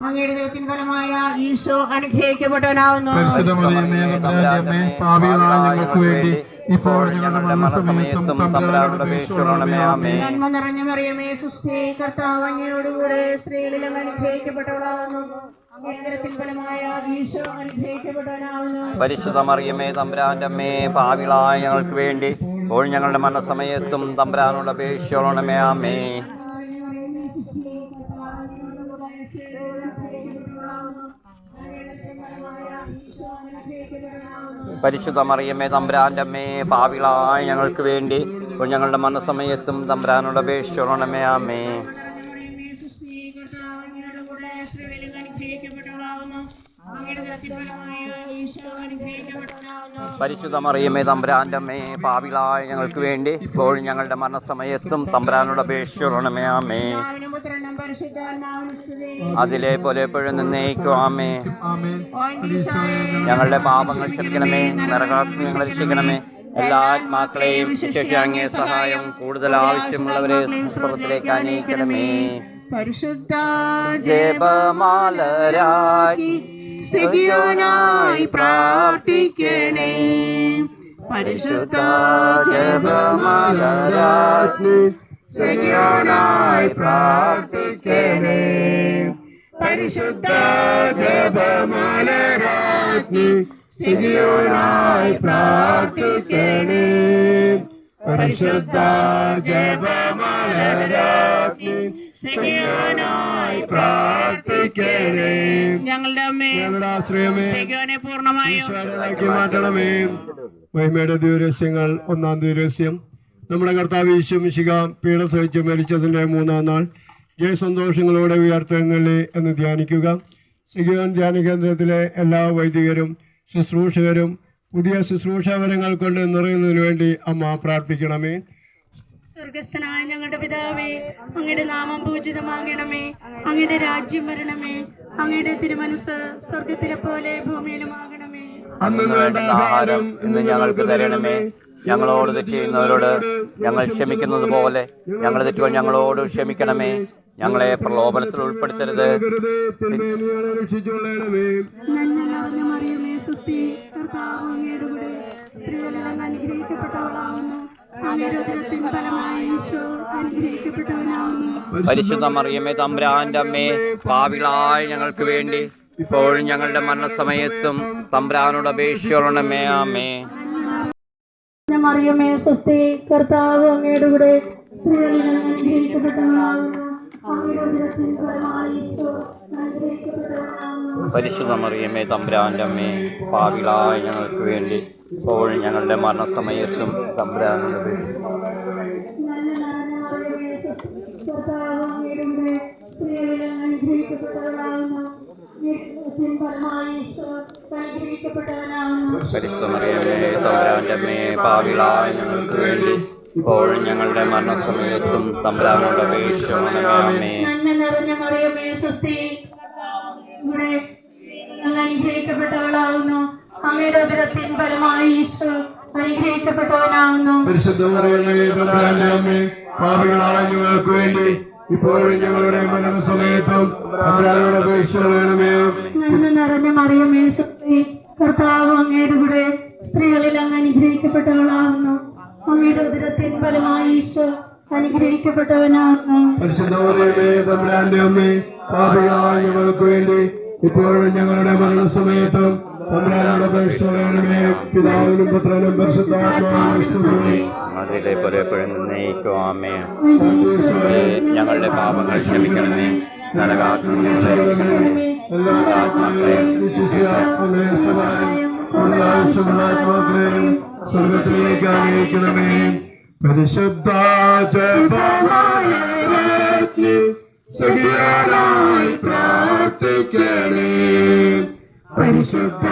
അങ്ങയുടെ ദൈവത്തിൻ ഫലമായ ഈശോ അനുഗ്രഹിക്കപ്പെട്ടവനാവുന്നു. അമ്മേ ഞങ്ങൾക്ക് വേണ്ടി ഇപ്പോൾ ഞങ്ങളുടെ മരണസമയത്തും നന്മ നിറഞ്ഞ മറിയമേ കർത്താവ് അങ്ങയോടുകൂടെ പരിശുദ്ധ മറിയമേ തമ്പുരാന്റെ അമ്മേ പാവിളായ ഞങ്ങൾക്ക് വേണ്ടി ഇപ്പോൾ ഞങ്ങളുടെ മരണസമയത്തും തമ്പുരാനോട് അപേക്ഷിച്ചോളണമേ ആമേ പരിശുദ്ധ മറിയമ്മേ തമ്പ്രാന്റെ അമ്മേ പാവിളായ ഞങ്ങൾക്ക് വേണ്ടി ഞങ്ങളുടെ മനസ്സമയത്തും തമ്പ്രാനോട് അപേക്ഷിച്ചോണമേ അനുഗ്രഹിക്കപ്പെട്ടവനാവുന്നു പരിശുദ്ധ മറിയമ്മേ തമ്പ്രാന്റെ അമ്മേ പാവിളായ ഞങ്ങൾക്ക് വേണ്ടി ഇപ്പോൾ ഞങ്ങളുടെ മരണസമയത്തും തമ്പ്രാനോട് അപേക്ഷിച്ചോണമേ ആമേ. അതിലെ പോലെ എപ്പോഴും നിന്നേക്കും. ആമേ ഞങ്ങളുടെ പാപങ്ങൾ ക്ഷമിക്കണമേ. നരകാഗ്നി ഞങ്ങളെ രക്ഷിക്കണമേ. എല്ലാ ആത്മാക്കളെയും ശിക്ഷാങ്ങിയ സഹായം കൂടുതൽ ആവശ്യമുള്ളവരെ സംസ്കൃതത്തിലേക്ക് അനയിക്കണമേ പരിശുദ്ധ ജപമാലരായി സ്ഥിതിയോനായി പ്രാർത്ഥിക്കണേ. പരിശുദ്ധ ജപമാലരായി സ്ഥിതിയോനായി പ്രാർത്ഥിക്കണേ. പരിശുദ്ധ ജപമാലരാജ്ഞി സ്ഥിതിയോനായി പ്രാർത്ഥിക്കണേ. പരിശുദ്ധ ജപമാലരാജ്ഞി സ്ഥിതിയോനായി പ്രാർത്ഥിക്കണേ. ഞങ്ങളുടെ അമ്മേ ഞങ്ങളുടെ ആശ്രയമേ പൂർണമായി മാറ്റണമേ. മഹിമയുടെ ദിവരസ്യങ്ങൾ ഒന്നാം ദിവരസ്യം നമ്മുടെ കർത്താവ് ഈശ്വമിശിക പീഡ സഹിച്ച് മരിച്ചതിന്റെ മൂന്നാം നാൾ ജയസന്തോഷങ്ങളോടെ ഉയർത്തെഴുന്നള്ളി എന്ന് ധ്യാനിക്കുക. സിഗിയോൻ ധ്യാന കേന്ദ്രത്തിലെ എല്ലാ വൈദികരും ശുശ്രൂഷകരും പുതിയ ശുശ്രൂഷാവരങ്ങൾ കൊണ്ട് നിറയുന്നതിന് വേണ്ടി അമ്മ പ്രാർത്ഥിക്കണമേ. സ്വർഗസ്ഥനായ ഞങ്ങളുടെ പിതാവേ അങ്ങയുടെ നാമം പൂജിതമാകണമേ അങ്ങയുടെ രാജ്യം വരണമേ. അങ്ങയുടെ തിരുമനസ് സ്വർഗത്തിലെ പോലെ ഭൂമിയിലുമാകണമേ അന്ന് വേണ്ട ആഹാരം ഇന്ന് ഞങ്ങൾക്ക് തരണമേ. ഞങ്ങളോട് തെറ്റ് ചെയ്യുന്നവരോട് ഞങ്ങൾ ക്ഷമിക്കുന്നത് പോലെ ഞങ്ങൾ തെറ്റുകൾ ഞങ്ങളോട് ക്ഷമിക്കണമേ. ഞങ്ങളെ പ്രലോഭനത്തിൽ ഉൾപ്പെടുത്തരുത്. പരിശുദ്ധ മറിയമ്മേ തമ്പ്രാന്റെ അമ്മേ പാവികളായ ഞങ്ങൾക്ക് വേണ്ടി ഇപ്പോഴും ഞങ്ങളുടെ മരണസമയത്തും തമ്പ്രാനോട് അപേക്ഷിച്ചോളണമേ. നന്മ മറിയമേ സ്വസ്തി കർത്താവ് അങ്ങയുടെ കൂടെ പരിശുദ്ധ മറിയമ്മേ തമ്പ്രാന്റെ അമ്മേ പാവിളായ ഞങ്ങൾക്ക് വേണ്ടി ഇപ്പോൾ ഞങ്ങളുടെ മരണസമയത്തും അപേക്ഷിച്ചു പരിശുദ്ധ മറിയമ്മേ തമ്പുരാന്റെ അമ്മേ പാവിളായ ഞങ്ങൾക്ക് വേണ്ടി ഇപ്പോഴും ഞങ്ങളുടെ മരണസമയത്തും തമ്പുരാനോട് അപേക്ഷിച്ചോളണമേ ആമേ നന്മ നിറഞ്ഞ മറിയമേ സ്വസ്തി. ഇവിടെ ഞങ്ങൾ അനുഗ്രഹിക്കപ്പെട്ടവളാവുന്നു. അങ്ങയുടെ ഉദരത്തിൻ ഫലമായി ഈശോ അനുഗ്രഹിക്കപ്പെട്ടവനാവുന്നു. പരിശുദ്ധ മറിയമേ തമ്പുരാന്റെ അമ്മേ പാപികളായ ഞങ്ങൾക്ക് വേണ്ടി ഇപ്പോഴും ഞങ്ങളുടെ മരണസമയത്തും തമ്പുരാനോട് അപേക്ഷിക്കണമേ നന്മ നിറഞ്ഞ മറിയമേ സ്വസ്തി. കർത്താവ് അങ്ങയുടെ കൂടെ സ്ത്രീകളിൽ അങ്ങ് അനുഗ്രഹിക്കപ്പെട്ടവളാവുന്നു അങ്ങയുടെ ഉദരത്തിൻ ഫലമായി ഈശോ പരിശുദ്ധ മറിയമേ അമ്മേ പാപികളായ ഞങ്ങൾക്ക് വേണ്ടി ഇപ്പോഴും ഞങ്ങളുടെ മരണസമയത്തും തമ്പുരാനോട് പിതാവിനും പുത്രനും പോലെ എപ്പോഴും ഞങ്ങളുടെ പാപങ്ങൾ ക്ഷമിക്കണമേ. ഞങ്ങളെ രക്ഷിക്കണമേ എല്ലാ ആത്മാക്കളെയും സ്വർഗത്തിലേക്ക് അറിയിക്കണമേ പരിശുദ്ധ ജപമാലരാജ്ഞി പ്രാർത്ഥിക്കണേ പരിശുദ്ധ